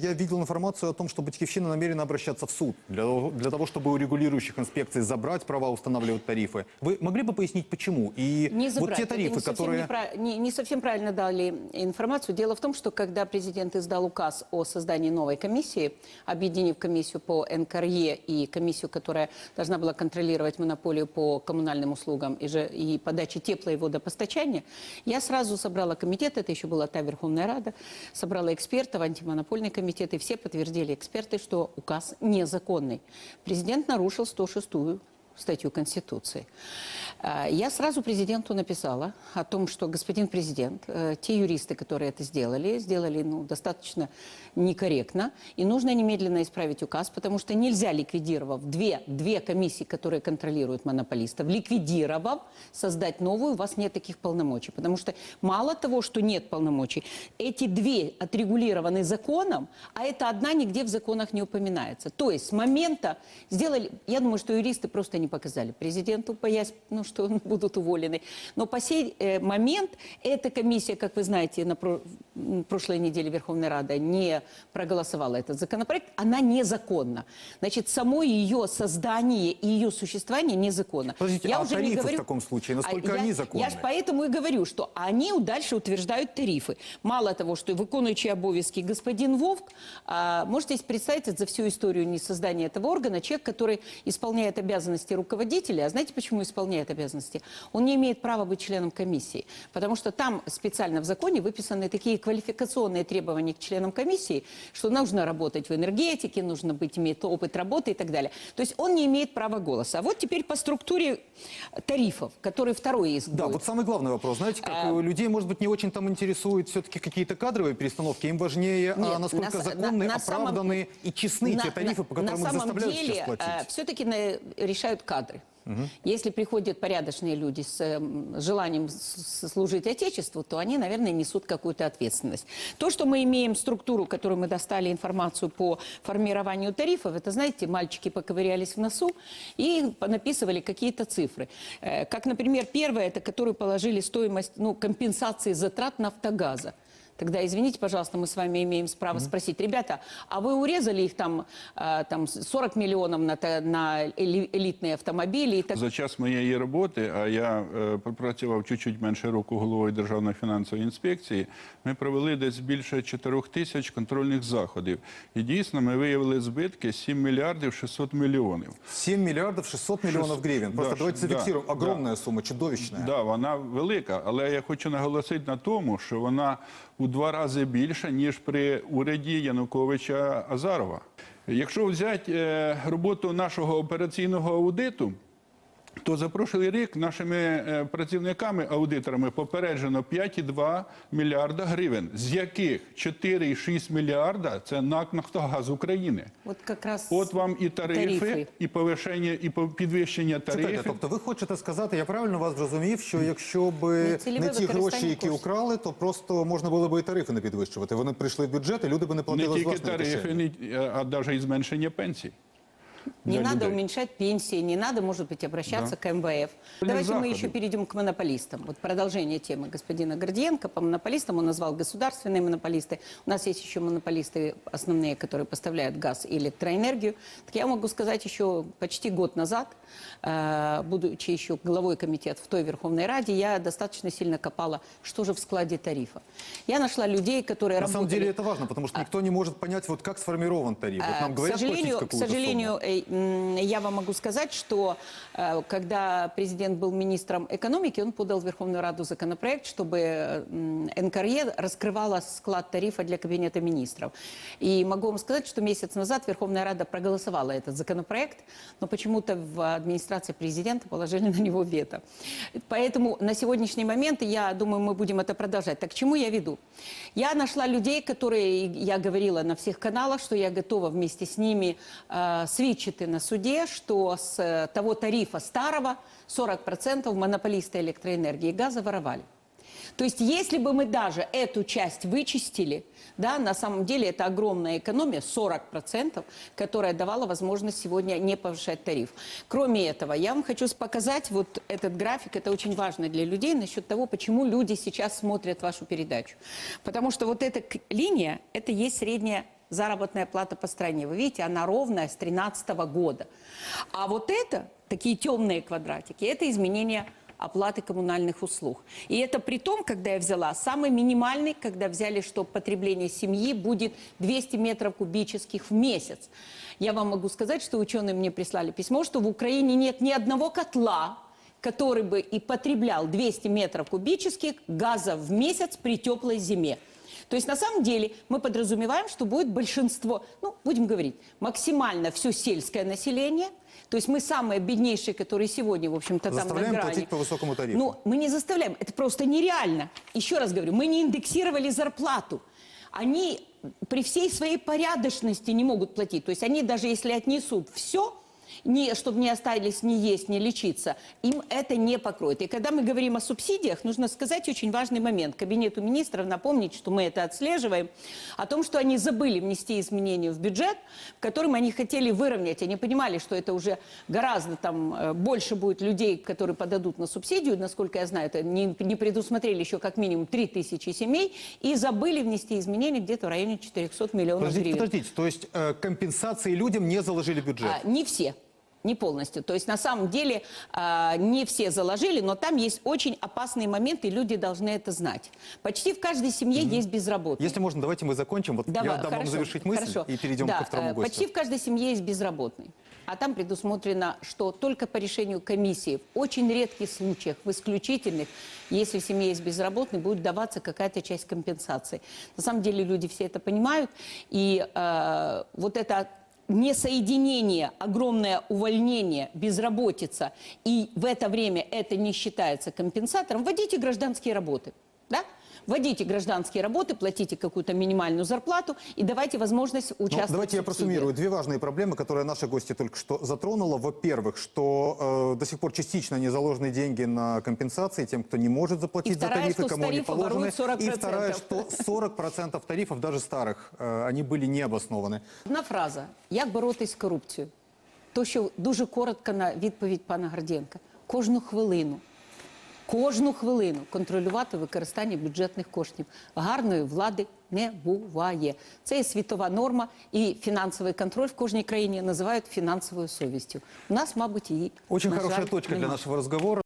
Я видел информацию о том, что Батькивщина намерена обращаться в суд для, того- для того, чтобы у регулирующих инспекций забрать права устанавливать тарифы. Вы могли бы пояснить, почему? И Не вот забрать. те Это тарифы, не которые... непра- не, не совсем правильно дали информацию. Дело в том, что когда президент издал указ о создании новой комиссии, объединив комиссию по НКРЕ и комиссию, которая должна была контролировать монополию по коммунальным услугам и, же, и подаче тепла и водопостачания, я сразу собрала комитет, это еще была та Верховная Рада, собрала экспертов, антимонопольный комитет, все подтвердили эксперты, что указ незаконный. Президент нарушил 106 статью Конституции. А, Я сразу президенту написала о том, что господин президент, э, те юристы, которые это сделали, сделали ну, достаточно некорректно, и нужно немедленно исправить указ, потому что нельзя, ликвидировав две, две комиссии, которые контролируют монополистов, ликвидировав, создать новую, у вас нет таких полномочий. Потому что мало того, что нет полномочий, эти две отрегулированы законом, а эта одна нигде в законах не упоминается. То есть с момента сделали, я думаю, что юристы просто не показали президенту, боясь, ну, что будут уволены. Но по сей э, момент эта комиссия, как вы знаете, на прошлой неделе Верховная Рада не проголосовала этот законопроект, она незаконна. Значит, само ее создание и ее существование незаконно. Подождите, а тарифы в таком случае, насколько А я- они законны? Я ж поэтому и говорю, что они дальше утверждают тарифы. Мало того, что виконуючий обов'язки господин Вовк, а, можете себе представить, за всю историю не создания этого органа, человек, который исполняет обязанности руководителя, а знаете, почему исполняет обязанности? Он не имеет права быть членом комиссии, потому что там специально в законе выписаны такие квалификационные требования к членам комиссии, что нужно работать в энергетике, нужно быть, иметь опыт работы и так далее. То есть он не имеет права голоса. А вот теперь по структуре тарифов, который второй есть Да, вот самый главный вопрос. Знаете, как А- э, людей, может быть, не очень там интересуют все-таки какие-то кадровые перестановки. Им важнее, а, Нет, насколько на с- законны, на- на самом- оправданы и честны те тарифы, по которым на их самом заставляют деле, сейчас платить. все-таки решают кадры. Если приходят порядочные люди с эм, желанием служить Отечеству, то они, наверное, несут какую-то ответственность. То, что мы имеем структуру, которую мы достали информацию по формированию тарифов, это, знаете, мальчики поковырялись в носу и написывали какие-то цифры. Э, Как, например, первое, это которую положили стоимость ну, компенсации затрат нафтогаза. Тогда, извините, пожалуйста, мы с вами имеем право спросить, ребята, а вы урезали их там, а, там 40 миллионов на, та- на эли- елітні автомобілі і так За час моєї роботи, а я е, пропрацював чуть-чуть менше року головою Державної фінансової інспекції, ми провели десь більше 4 тисяч контрольних заходів. І дійсно ми виявили збитки 7 мільярдів 600 мільйонів. 7 миллиардов 600 миллионов Шест- гривен. Просто да, давайте да, зафиксируем. да. Огромная сумма, чудовищная. Да, вона велика, але я хочу наголосити на тому, що вона у два рази більша, ніж при уряді Януковича Азарова. Якщо взяти е, роботу нашого операційного аудиту, То за прошлий рік нашими е, працівниками, аудиторами попереджено 5,2 мільярда гривень, з яких 4,6 мільярда це НАК «Нафтогаз України. от якраз От вам і тарифи, Тарифи. і повишення, і по- підвищення Чекайте, тарифів. тобто ви хочете сказати, я правильно вас зрозумів, що якщо б Нецільове не ті гроші, які коштів. украли, то просто можна було б і тарифи не підвищувати. Вони прийшли в бюджет, і люди б не Не платили з тільки власної тарифи, не- а навіть і зменшення пенсій. Не для надо людей. уменьшать пенсии, не надо, может быть, обращаться к МВФ. Давайте мы еще перейдем к монополистам. Вот продолжение темы господина Гордиенко. По монополистам он назвал государственные монополисты. У нас есть еще монополисты основные, которые поставляют газ и электроэнергию. Так я могу сказать, еще почти год назад, э, будучи еще главой комитета в той Верховной Раде, я достаточно сильно копала, что же в складе тарифа. Я нашла людей, которые На самом работали... деле это важно, потому что никто не может понять, вот как сформирован тариф. Вот нам Э, говорят к сожалению, к сожалению, сумму. Я вам могу сказать, что э, когда президент был министром экономики, он подал в Верховную Раду законопроект, чтобы НКРЕ раскрывала склад тарифа для кабинета министров. И могу вам сказать, что месяц назад Верховная Рада проголосовала этот законопроект, но почему-то в администрации президента положили на него вето. Поэтому на сегодняшний момент, я думаю, мы будем это продолжать. Так к чему я веду? Я нашла людей, которые, я говорила на всех каналах, что я готова вместе с ними э, свідчити на суде, что с э, того тарифа старого 40% монополисты электроэнергии и газа воровали. То есть, если бы мы даже эту часть вычистили, да, на самом деле это огромная экономия, 40%, которая давала возможность сегодня не повышать тариф. Кроме этого, я вам хочу показать вот этот график, это очень важно для людей, насчет того, почему люди сейчас смотрят вашу передачу. Потому что вот эта линия, это есть средняя заработная плата по стране. Вы видите, она ровная с 2013 года. А вот это, такие темные квадратики, это изменение оплаты коммунальных услуг. И это при том, когда я взяла самый минимальный, когда взяли, что потребление семьи будет 200 метров кубических в месяц. Я вам могу сказать, что ученые мне прислали письмо, что в Украине нет ни одного котла, который бы и потреблял 200 метров кубических газа в месяц при теплой зиме. То есть на самом деле мы подразумеваем, что будет большинство, ну, будем говорить, максимально все сельское население. То есть мы самые беднейшие, которые сегодня, в общем-то, там на Заставляем грани. платить по высокому тарифу. Ну, мы не заставляем, это просто нереально. Еще раз говорю, мы не индексировали зарплату. Они при всей своей порядочности не могут платить. То есть они даже если отнесут все, не, чтобы не остались ни есть, ни лечиться, им это не покроет. И когда мы говорим о субсидиях, нужно сказать очень важный момент. Кабинету министров напомнить, что мы это отслеживаем, о том, что они забыли внести изменения в бюджет, в котором они хотели выровнять. Они понимали, что это уже гораздо там э, больше будет людей, которые подадут на субсидию. Насколько я знаю, это не, не предусмотрели еще как минимум 3000 семей. И забыли внести изменения где-то в районе 400 миллионов Подождите, гривен. подождите, то есть э, компенсации людям не заложили бюджет? А, не все. Не полностью. То есть на самом деле а, не все заложили, но там есть очень опасные моменты, и люди должны это знать. Почти в каждой семье есть безработные. Если можно, давайте мы закончим. Вот Давай, я дам вам хорошо, завершить мысль хорошо. и перейдем Да, ко второму э, гостю. Почти в каждой семье есть безработный. А там предусмотрено, что только по решению комиссии, в очень редких случаях, в исключительных, если в семье есть безработный, будет даваться какая-то часть компенсации. На самом деле люди все это понимают. И э, вот это несоединение, огромное увольнение, безработица, и в это время это не считается компенсатором, вводите гражданские работы. Да? Вводите гражданские работы, платите какую-то минимальную зарплату и давайте возможность Ну, участвовать давайте я в субсидиях. просуммирую. Две важные проблемы, которые наши гости только что затронула. Во-первых, что э, до сих пор частично не заложены деньги на компенсации тем, кто не может заплатить И за вторая, тарифы, что с кому они тарифа положены. воруют 40%. И вторая, что 40% тарифов, даже старых, э, они были не обоснованы. Одна фраза. Як боротись з корупцією? То, що дуже коротко на відповідь пана Гордєнка. Кожну хвилину, Кожну хвилину контролювати використання бюджетних коштів. Гарної влади не буває. Це є світова норма, і фінансовий контроль в кожній країні називають фінансовою совістю. У нас, мабуть, її Очень на хорошая жаль, точка для нашого нашего разговора.